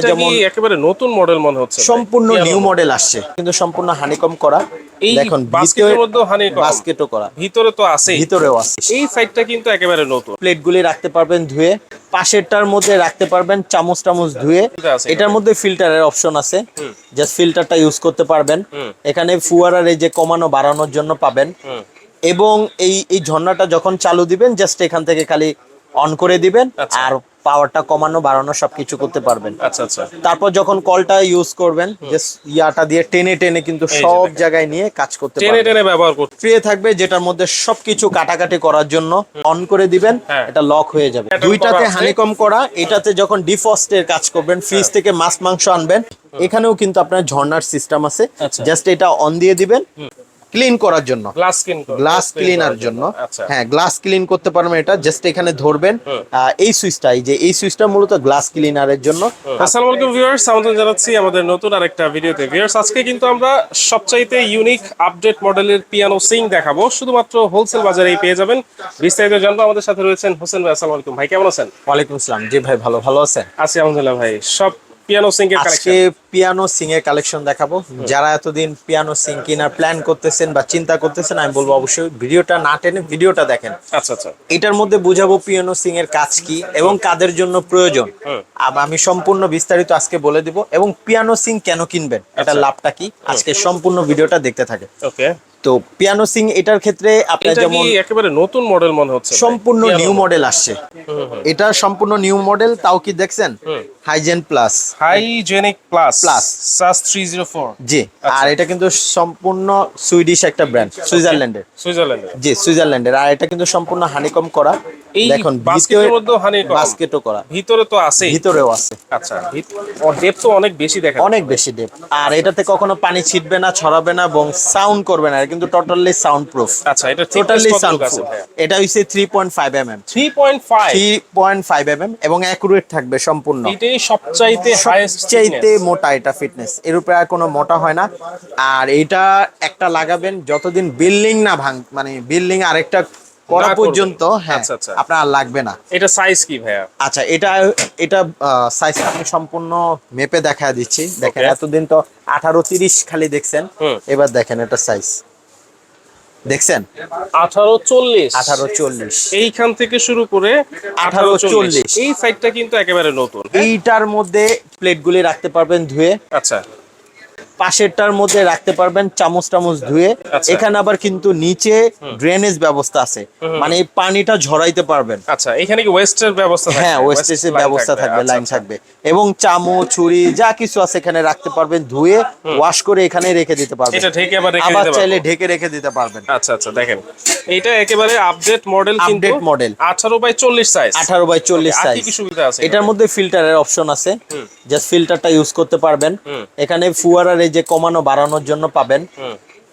এটা যেমন একেবারে নতুন মডেল মনে হচ্ছে সম্পূর্ণ নিউ মডেল আসছে। কিন্তু সম্পূর্ণ হানিকম করা। এই দেখুন বাস্কেটের মধ্যেও honeycomb। বাস্কেটও করা। ভিতরে তো আছে ভিতরেও আছে। এই সাইডটা কিন্তু একেবারে নতুন। প্লেটগুলি রাখতে পারবেন ধুয়ে। পাশেরটার মধ্যে রাখতে পারবেন চামচ টামচ ধুয়ে এটার মধ্যে ফিল্টারের অপশন আছে। জাস্ট ফিল্টারটা ইউজ করতে পারবেন। এখানে ফুয়ারার এই যে কমানো বাড়ানোর জন্য পাবেন। এবং এই এই ঝর্ণাটা যখন চালু দিবেন জাস্ট এখান থেকে খালি অন করে দিবেন। আচ্ছা। আর পাওয়ারটা কমানো বাড়ানো সবকিছু করতে পারবেন। আচ্ছা আচ্ছা। তারপর যখন কলটা ইউজ করবেন ইয়াটা দিয়ে টেনে টেনে কিন্তু সব জায়গায় নিয়ে কাজ করতে টেনে টেনে ব্যবহার করতে। ট্রে থাকবে যেটার মধ্যে সবকিছু কাটাকাটি করার জন্য অন করে দিবেন হ্যাঁ। এটা লক হয়ে যাবে। দুইটাতে হানিকম করা এটাতে যখন ডিফস্টের কাজ করবেন ফ্রিজ হ্যাঁ। থেকে মাছ মাংস আনবেন এখানেও কিন্তু আপনার ঝর্ণার সিস্টেম আছে। আচ্ছা। জাস্ট এটা অন দিয়ে দিবেন। ক্লিন করার জন্য। গ্লাস স্কিন গ্লাস ক্লিনার জন্য। আচ্ছা। হ্যাঁ গ্লাস ক্লিন করতে পারবেন এটা। জাস্ট এখানে ধরবেন। এই সুইচটা এই যে এই সুইচটা মূলত গ্লাস ক্লিনারের জন্য। আসসালামু আলাইকুম ভিউয়ার্স আমন্ত্রণ জানাচ্ছি আমাদের নতুন আরেকটা ভিডিওতে। ভিউয়ার্স আজকে কিন্তু আমরা সবচাইতে ইউনিক আপডেট মডেলের পিয়ানো সিং দেখাবো। শুধুমাত্র হোলসেল বাজারেই পেয়ে যাবেন। বিস্তারিত জানব। আমাদের সাথে রয়েছেন হোসেন ভাই। আসসালামু আলাইকুম। ভাই কেমন আছেন? ওয়ালাইকুম আসসালাম। জি ভাই ভালো ভালো আছেন? আছি আলহামদুলিল্লাহ ভাই। সব পিয়ানো সিং এর কালেকশন পিয়ানো সিং এর কালেকশন দেখাবো। যারা এতদিন পিয়ানো সিং কেনার প্ল্যান করতেছেন বা চিন্তা করতেছেন আমি বলব অবশ্যই ভিডিওটা না টেনে ভিডিওটা দেখেন। আচ্ছা আচ্ছা। এটার মধ্যে বুঝাবো পিয়ানো সিং এর কাজ কি এবং কাদের জন্য প্রয়োজন। আমি সম্পূর্ণ বিস্তারিত আজকে বলে দিব এবং পিয়ানো সিং কেন কিনবেন এটা আচ্ছা। লাভটা কি? আজকে সম্পূর্ণ ভিডিওটা দেখতে থাকে ওকে। তো পিয়ানো সিং এটার ক্ষেত্রে আপনার যেমন একেবারে নতুন মডেল মনে হচ্ছে? সম্পূর্ণ নিউ মডেল আসছে। এটা সম্পূর্ণ নিউ মডেল তাও কি দেখছেন? Hygiene plus hygienic plus Plus। সাস 304 জি আচ্ছা। আর এটা কিন্তু সম্পূর্ণ সুইডিশ একটা ব্র্যান্ড সুইজারল্যান্ডের সুইজারল্যান্ডের জি সুইজারল্যান্ডের আর এটা কিন্তু সম্পূর্ণ হানিকম করা। দেখুন honeycomb। বাস্কেটও করা। ভিতরে তো আছে। ভিতরেও আছে। আচ্ছা ডেপ তো অনেক বেশি দেখা অনেক বেশি ডেপ আর এটাতে কখনো পানি ছিটবে না ছড়াবে না এবং সাউন্ড করবে না। কিন্তু টোটালি সাউন্ড প্রুফ আচ্ছা এটা টোটালি সাউন্ড প্রুফ এটা হইছে three point five M M 3.5 three point five M M এবং অ্যাকুরেট থাকবে সম্পূর্ণ। এটাই সবচাইতে হাইয়েস্ট চাইতে মোটা এটা ফিটনেস এর উপরে আর কোনো মোটা হয় না। আর এটা একটা লাগাবেন যতদিন বিল্ডিং না ভাঙ মানে বিল্ডিং আরেকটা করা পর্যন্ত হ্যাঁ আচ্ছা, আচ্ছা। আপনার লাগবে না। এটা সাইজ কি ভাইয়া? আচ্ছা এটা এটা সাইজ আমি সম্পূর্ণ মেপে দেখা দিচ্ছি। দেখেন এতদিন তো আঠারো তিরিশ খালি দেখছেন। এবার দেখেন এটা সাইজ দেখছেন? 1840 আঠারো চল্লিশ। এইখান থেকে শুরু করে 1840 1840 এই সাইডটা কিন্তু একেবারে নতুন। এইটার মধ্যে প্লেটগুলি রাখতে পারবেন ধুয়ে। আচ্ছা। পাশেরটার মধ্যে রাখতে পারবেন চামচ টামচ ধুয়ে। আচ্ছা। এখানে আবার কিন্তু নিচে ড্রেনেজ ব্যবস্থা আছে। মানে এই পানিটা ঝরাইতে পারবেন। আচ্ছা এখানে কি ওয়েস্টের ব্যবস্থা হ্যাঁ ওয়েস্টেজের line ব্যবস্থা থাকবে। আচ্ছা, লাইন আচ্ছা। থাকবে। এবং চামচ ছুরি যা কিছু আছে এখানে রাখতে পারবেন ধুয়ে ওয়াশ করে এখানে রেখে দিতে পারবেন। এটা ঢেকে আবার রেখে আবার দিতে চাইলে ঢেকে রেখে দিতে পারবেন। আচ্ছা আচ্ছা দেখেন। এটা একেবারে আপডেট মডেল কিন্তু Update model। 18 বাই 40 সাইজ আঠারো বাই চল্লিশ আর কি সাইজ কি সুবিধা আছে এটার মধ্যে ফিল্টারের অপশন আছে। জাস্ট ফিল্টারটা ইউজ করতে পারবেন। এখানে ফুয়ারার এই যে কমানো বাড়ানোর জন্য পাবেন।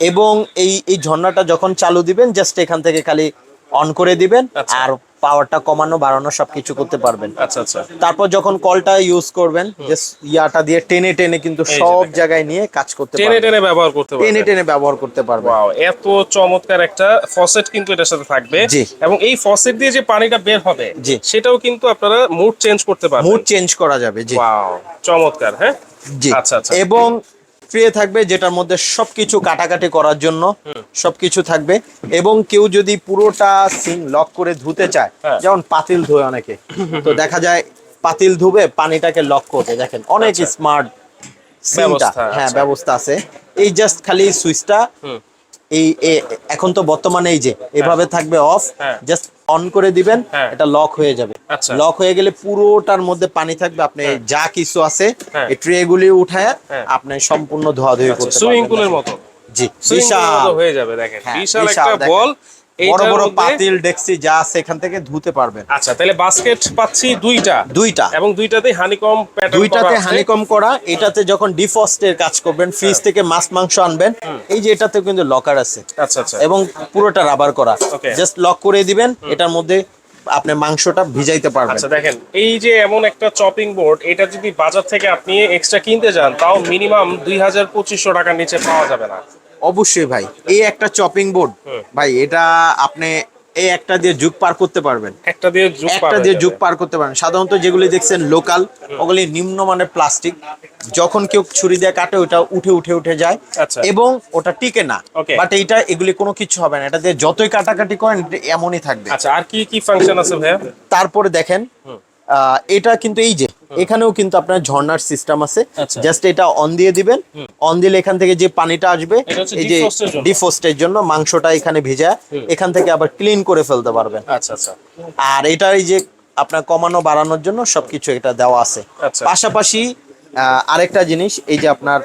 এবং এই এই ঝর্ণাটা যখন চালু দিবেন জাস্ট এখান থেকে খালি অন করে দিবেন আচ্ছা। আর পাওয়ারটা কমানো বাড়ানো সবকিছু করতে পারবেন। আচ্ছা আচ্ছা। তারপর যখন কলটা ইউজ করবেন ইয়াটা দিয়ে টেনে টেনে কিন্তু সব জায়গায় নিয়ে কাজ করতে টেনে পারবেন। টেনে ব্যবহার করতে টেনে পারবেন। টেনে ব্যবহার করতে পারবেন। ওয়াও এত চমৎকার একটা ফসেট কিন্তু এটার সাথে থাকবে। এবং এই ফসেট দিয়ে যে পানিটা বের হবে জি। সেটাও কিন্তু আপনারা মুড চেঞ্জ করতে পারবেন। মুড চেঞ্জ করা যাবে জি। ওয়াও চমৎকার হ্যাঁ? জি। আচ্ছা, আচ্ছা। এবং ট্রে থাকবে যেটার মধ্যে সবকিছু কাটাকাটি করার জন্য সবকিছু থাকবে এবং কেউ যদি পুরোটা সিং লক করে ধুতে চায় হ্যাঁ। যেমন পাতিল ধোয় অনেকে তো দেখা যায় পাতিল ধুবে পানিটাকে লক করতে দেখেন অনেক আচ্ছা। স্মার্ট হ্যাঁ আচ্ছা। ব্যবস্থা আছে এই জাস্ট খালি সুইচটা। এই এখন তো বর্তমানে এই যে এভাবে থাকবে অফ হ্যাঁ। জাস্ট অন করে দিবেন হ্যাঁ। এটা লক হয়ে যাবে আচ্ছা। লক হয়ে গেলে পুরোটার মধ্যে পানি থাকবে আপনি যা কিছু আছে হ্যাঁ। এই ট্রে গুলি উঠায় হ্যাঁ। আপনি সম্পূর্ণ ধোয়াধুয়ি করতে সুইমিং পুলের মতো জি বিশাল হয়ে যাবে দেখেন হ্যাঁ, বিশাল একটা বল বড় বড় পাতিল ডেক্সি যা আছে এখান থেকে ধুতে পারবেন। আচ্ছা তাহলে বাস্কেট পাচ্ছি দুইটা। দুইটা। এবং দুইটাতেই হানিকম দুইটাতে হানিকম করা এটাতে যখন ডিফস্টের কাজ করবেন ফ্রিজ থেকে মাছ মাংস আনবেন এই যে এটাতে কিন্তু লকার আছে। আচ্ছা আচ্ছা। এবং পুরোটা রাবার করা। জাস্ট লক করে দিবেন এটার মধ্যে আপনি মাংসটা ভিজাইতে পারবেন। আচ্ছা দেখেন এই যে এমন একটা চপিং বোর্ড এটা যদি বাজার থেকে আপনি এক্সট্রা কিনতে যান তাও মিনিমাম দুই হাজার পঁচিশশো টাকার নিচে পাওয়া যাবে না। অবশ্যই ভাই এই একটা চপিং বোর্ড ভাই এটা আপনি এই একটা দিয়ে যুগ পার করতে পারবেন। একটা দিয়ে যুগ পার একটা দিয়ে যুগ পার করতে পারবেন। সাধারণত যেগুলি দেখছেন লোকাল ওগুলি নিম্নমানের প্লাস্টিক যখন কেউ ছুরি দিয়ে কাটে ওটা উঠে উঠে উঠে যায় আচ্ছা। এবং ওটা টিকে না। বাট এইটা এগুলি কোনো কিছু হবে না। এটা দিয়ে যতই কাটাকাটি করেন এমনই থাকবে। আচ্ছা আর কি কি ফাংশন আছে ভাইয়া? তারপরে দেখেন এটা কিন্তু এই যে এখানেও কিন্তু আপনার ঝর্ণার সিস্টেম আছে। আচ্ছা। জাস্ট এটা অন দিয়ে দিবেন। অন দিলে এখান থেকে যে পানিটা আসবে এই যে। ডিফোস্টের জন্য। মাংসটা এখানে ভেজা এখান থেকে আবার ক্লিন করে ফেলতে পারবেন। আচ্ছা আচ্ছা। আর এটা এই যে আপনার কমানো বাড়ানোর জন্য সবকিছু এটা দেওয়া আছে। আচ্ছা। পাশাপাশি আহ, আরেকটা জিনিস এই যে আপনার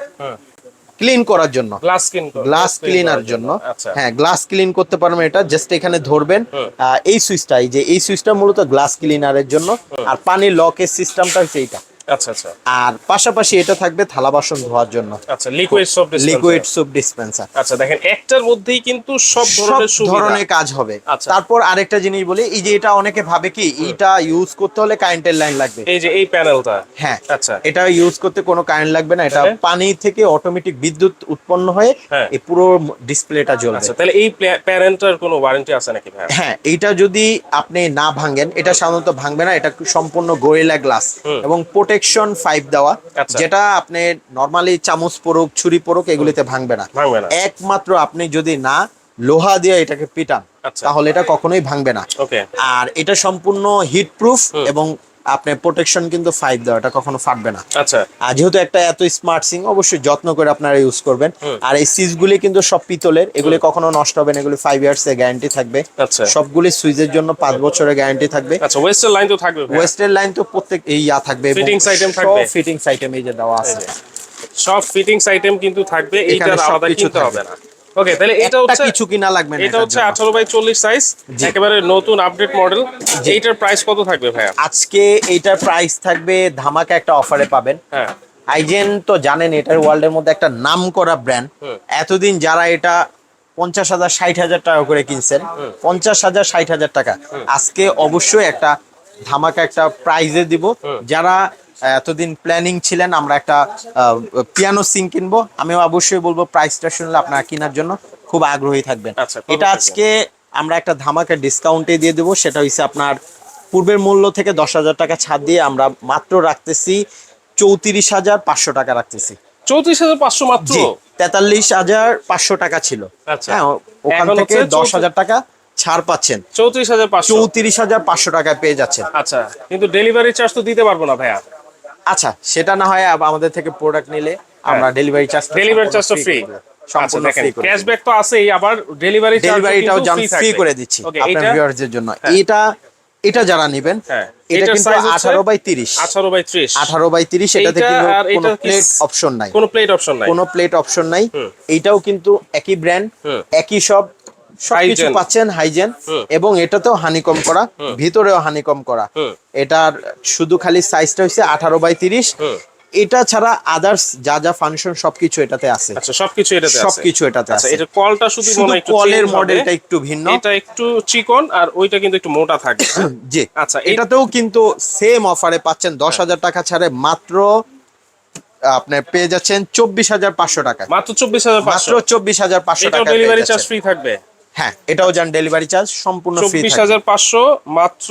ক্লিন করার জন্য। গ্লাস ক্লিন গ্লাস ক্লিনার জন্য। আচ্ছা। হ্যাঁ গ্লাস ক্লিন করতে পারবেন এটা। জাস্ট এখানে ধরবেন আহ, এই সুইচটা এই যে এই সুইচটা মূলত গ্লাস ক্লিনারের জন্য। আর পানি লকের সিস্টেমটা হচ্ছে এইটা। আচ্ছা আচ্ছা। আর পাশাপাশি এটা থাকবে থালা বাসন ধোয়ার জন্য। আচ্ছা liquid soap liquid soap dispenser আচ্ছা দেখেন একটার মধ্যেই কিন্তু সব ধরনের ধরনের কাজ হবে। আচ্ছা। তারপর আরেকটা জিনিস বলি এই যে এটা অনেকে ভাবে কি এইটা ইউজ করতে হলে কারেন্টের লাইন লাগবে। এই যে এই প্যানেলটা হ্যাঁ। আচ্ছা। এটা ইউজ করতে কোনো কারেন্ট লাগবে না এটা পানি থেকে অটোমেটিক বিদ্যুৎ উৎপন্ন হয়ে হ্যাঁ। এই পুরো ডিসপ্লেটা জ্বলবে। আচ্ছা তাহলে এই প্যারেন্টার কোনো ওয়ারেন্টি আছে নাকি ভাই হ্যাঁ এটা যদি আপনি না ভাঙেন এটা সাধারণত ভাঙবে না এটা সম্পূর্ণ গোরিলা গ্লাস এবং প্রোটেকশন ফাইভ দেওয়া আচ্ছা। যেটা আপনি নর্মালি চামচ পরুক ছুরি পরুক এগুলিতে ভাঙবে না। একমাত্র আপনি যদি না লোহা দিয়ে এটাকে পিটান আচ্ছা। তাহলে এটা কখনোই ভাঙবে না। আর এটা সম্পূর্ণ হিট প্রুফ এবং আপনার প্রোটেকশন কিন্তু ফাইভ দেওয়া এটা কখনো ফাটবে না। আচ্ছা। আর যেহেতু একটা এত স্মার্ট সিং অবশ্যই যত্ন করে আপনারা ইউজ করবেন। আর এই সিজগুলি কিন্তু সব পিতলের এগুলি কখনো নষ্ট হবে না এগুলি ফাইভ ইয়ার্স এর গ্যারান্টি থাকবে। আচ্ছা। সবগুলি সুইচের জন্য পাঁচ বছরের গ্যারান্টি থাকবে। আচ্ছা ওয়েস্টার্ন লাইন তো থাকবে। ওয়েস্টের লাইন তো প্রত্যেক এই ইয়া থাকবে? ফিটিংস আইটেম এই যে দেওয়া আছে। সব ফিটিংস আইটেম কিন্তু থাকবে এইটার আলাদা কিনতে হবে না। ওকে তাহলে এটা হচ্ছে কিছু কিনা লাগবে না এটা হচ্ছে জন্য। আঠারো বাই চল্লিশ সাইজ একেবারে নতুন আপডেট মডেল এইটার প্রাইস কত থাকবে ভাইয়া? আজকে এইটার প্রাইস থাকবে ধামাকা একটা অফারে পাবেন। হ্যাঁ। আইজেন তো জানেন এটার ওয়ার্ল্ডের মধ্যে একটা নাম করা ব্র্যান্ড এতদিন যারা এটা পঞ্চাশ হাজার ষাট হাজার টাকা করে কিনছেন পঞ্চাশ হাজার ষাট হাজার টাকা। আজকে অবশ্যই একটা ধামাকা একটা প্রাইজে দিব। যারা এতদিন প্ল্যানিং ছিলেন আমরা একটা পিয়ানো সিং কিনবো। আমি অবশ্যই বলব প্রাইসটা শুনলে আপনারা কেনার জন্য খুব আগ্রহী থাকবেন। আচ্ছা, এটা আজকে আমরা একটা ধামাকা ডিসকাউন্টে দিয়ে দেবো সেটা হচ্ছে আপনার পূর্বের মূল্য থেকে দশ হাজার টাকা ছাড় দিয়ে আমরা মাত্র রাখতেছি চৌত্রিশ হাজার পাঁচশো টাকা রাখতেছি। চৌত্রিশ হাজার পাঁচশো মাত্র? তেতাল্লিশ হাজার পাঁচশো টাকা ছিল। আচ্ছা। হ্যাঁ ওখান থেকে দশ হাজার টাকা ছাড় পাচ্ছেন। চৌত্রিশ হাজার চৌত্রিশ হাজার পাঁচশো টাকায় পেয়ে যাচ্ছেন। আচ্ছা কিন্তু ডেলিভারি চার্জ তো দিতে পারব না ভাইয়া। আচ্ছা সেটা না হয় আমাদের থেকে প্রোডাক্ট নিলে আমরা ডেলিভারি চার্জ ডেলিভারি চার্জ তো ফ্রি সম্পূর্ণ ফ্রি করে ক্যাশব্যাক তো আছেই আবার ডেলিভারি ডেলিভারিটাও ফ্রি করে দিচ্ছি আপনার ভিউয়ারদের জন্য। এটা এটা যারা নেবেন হ্যাঁ, এটা কিন্তু size হচ্ছে আঠারো বাই তিরিশ। আঠারো বাই ত্রিশ। আঠারো বাই তিরিশ এটাতে এইটা কিন্তু কোনো প্লেট অপশন নাই। কোনো প্লেট অপশন নাই। কোনো প্লেট অপশন নাই। এইটাও কিন্তু একই ব্র্যান্ড একই সব সবকিছু পাচ্ছেন হাইজেন এবং এটাতেও হানিকম করা ভিতরেও হানিকম করা। এটার শুধু খালি সাইজটা হচ্ছে আঠারো বাই তিরিশ। এটা ছাড়া আদার্স যা যা ফাংশন সবকিছু এটাতে আছে। আচ্ছা সবকিছু এটাতে আছে। সবকিছু এটাতে আচ্ছা আছে। এটা কলটা শুধু মনে হয় একটু কলের মডেলটা একটু ভিন্ন। এটা একটু চিকন আর ওইটা কিন্তু একটু মোটা থাকে। জি। আচ্ছা, এটাতেও কিন্তু সেম অফারে পাচ্ছেন দশ হাজার টাকা ছাড়ে মাত্র আপনার পেয়ে যাচ্ছেন চব্বিশ হাজার পাঁচশো টাকা মাত্র চব্বিশ হাজার মাত্র পাঁচশো চব্বিশ হাজার পাঁচশো এটাও টাকা ডেলিভারি চার্জ ফ্রি থাকবে? হ্যাঁ এটাও যান ডেলিভারি চার্জ সম্পূর্ণ ফ্রি চব্বিশ হাজার পাঁচশো মাত্র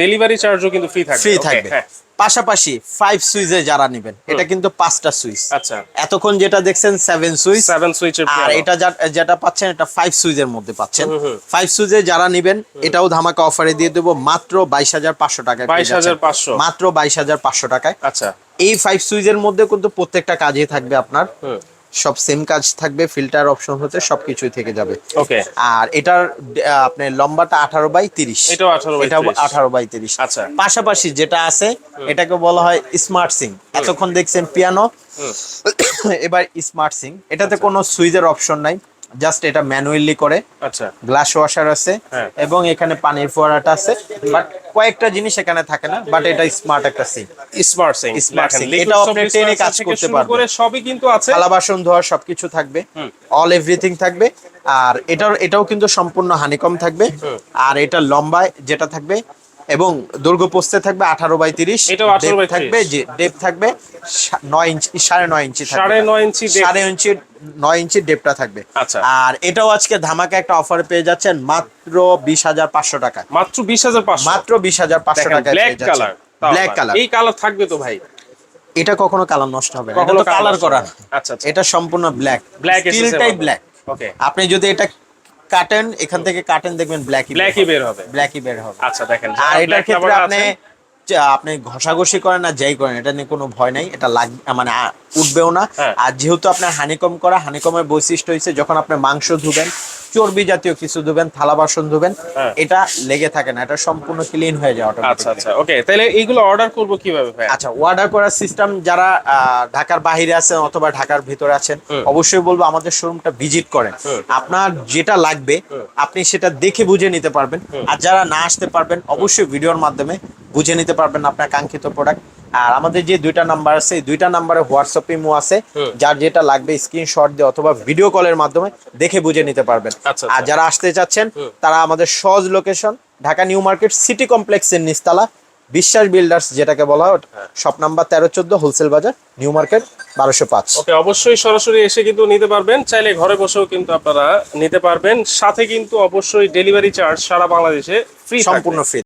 ডেলিভারি চার্জও কিন্তু ফ্রি থাকবে। ফ্রি থাকবে। হ্যাঁ। পাশাপাশি ফাইভ সুইচে যারা নেবেন এটা কিন্তু পাঁচটা সুইচ আচ্ছা। এতক্ষণ যেটা দেখছেন সেভেন সুইচ সেভেন সুইচের আর এটা যেটা পাচ্ছেন এটা ফাইভ সুইচের মধ্যে পাচ্ছেন। ফাইভ সুইচে যারা নেবেন এটাও ধামাকা অফারে দিয়ে দেবো মাত্র বাইশ হাজার পাঁচশো টাকায় পেয়ে যাচ্ছেন। 22,500 মাত্র বাইশ হাজার পাঁচশো টাকায়। আচ্ছা। এই ফাইভ সুইচের মধ্যে কিন্তু প্রত্যেকটা কাজই থাকবে আপনার। সব সেম কাজ থাকবে ফিল্টার অপশন হতে সবকিছুই থেকে যাবে। ওকে আর এটার আপনি আপনার লম্বাটা আঠারো বাই তিরিশ। এটাও 18 by এটাও 30 আঠারো বাই তিরিশ। আচ্ছা। পাশাপাশি যেটা আছে এটাকে বলা হয় স্মার্ট সিং এতক্ষণ দেখছেন পিয়ানো এবার স্মার্ট সিং এটাতে কোনো সুইচের অপশন নাই। জাস্ট এটা ম্যানুয়ালি করে। আচ্ছা। গ্লাস ওয়াশার আছে। হ্যাঁ। এবং এখানে পানির ফোয়ারাটা আছে। বাট কয়েকটা জিনিস এখানে থাকে না বাট এটা স্মার্ট একটা sync smart sync Smart Sync, এটাও আপনি টেনে কাজ করতে পারবেন। সবই কিন্তু আছে। থালা বাসন ধোয়ার সবকিছু থাকবে। অল এভরিথিং থাকবে। আর এটার এটাও কিন্তু সম্পূর্ণ হানিকম থাকবে। আর এটা লম্বায় যেটা থাকবে এবং দৈর্ঘ্য পোস্তে থাকবে আঠারো বাই তিরিশ। এটাও 18 by 30 থাকবে যে ডেপ থাকবে নয় ইঞ্চি সাড়ে নয় ইঞ্চি সাড়ে নয় ইঞ্চি সাড়ে ইঞ্চি নয় ইঞ্চি ডেপটা থাকবে। আচ্ছা। আর এটাও আজকে ধামাকা একটা অফার পেয়ে যাচ্ছেন মাত্র বিশ হাজার পাঁচশো টাকা। মাত্র বিশ হাজার মাত্র বিশ হাজার পাঁচশো টাকা ব্ল্যাক কালার ব্ল্যাক কালার এই কালার থাকবে তো ভাই। এটা কখনো কালার নষ্ট হবে না। এটা তো কালার করা আচ্ছা আচ্ছা। এটা সম্পূর্ণ ব্ল্যাক এসেছে স্টিলটাই ব্ল্যাক ওকে আপনি যদি এটা কাটেন এখান থেকে কাটেন দেখবেন ব্ল্যাকি ব্ল্যাকি বের হবে। ব্ল্যাকি বের হবে। আচ্ছা দেখেন আর এটার ক্ষেত্রে আপনি আপনি ঘষাঘষি করেন না যাই করেন এটা নিয়ে কোনো ভয় নাই এটা লাগ মানে উঠবেও না। হ্যাঁ। আর যেহেতু আপনার হানিকম করা হানিকমের বৈশিষ্ট্য হচ্ছে যখন আপনি মাংস ধুবেন চর্বি জাতীয় কিছু ধুবেন থালা বাসন ধুবেন হ্যাঁ। এটা লেগে থাকে না এটা সম্পূর্ণ ক্লিন হয়ে যায় আচ্ছা আচ্ছা ওকে তাহলে এইগুলো অর্ডার করব কীভাবে ভাই আচ্ছা অর্ডার করার সিস্টেম যারা ঢাকার বাইরে আছেন অথবা ঢাকার ভিতরে আছেন অবশ্যই বলব আমাদের শোরুমটা ভিজিট করেন। আপনার যেটা লাগবে আপনি সেটা দেখে বুঝে নিতে পারবেন। আর যারা না আসতে পারবেন অবশ্যই ভিডিওর মাধ্যমে বুঝে নিতে পারবেন আপনার কাঙ্ক্ষিত প্রোডাক্ট আর আমাদের যে দুইটা নাম্বার আছে এই দুইটা নাম্বারে হোয়াটসঅ্যাপ ইমো আছে। যার যেটা লাগবে স্ক্রিনশট দিয়ে অথবা ভিডিও কলের মাধ্যমে দেখে বুঝে নিতে পারবেন। আচ্ছা, আর আচ্ছা। যারা আসতে চাচ্ছেন তারা আমাদের সহজ location Dhaka New Market City কমপ্লেক্সের নিস্তালা বিশ্বাস বিল্ডার্স যেটাকে বলা হয় শপ নাম্বার তেরো চোদ্দ হোলসেল বাজার নিউ মার্কেট বারোশো পাঁচ। ওকে অবশ্যই সরাসরি এসে কিন্তু নিতে পারবেন। চাইলে ঘরে বসেও কিন্তু আপনারা নিতে পারবেন। সাথে কিন্তু অবশ্যই ডেলিভারি চার্জ সারা বাংলাদেশে ফ্রি সম্পূর্ণ ফ্রি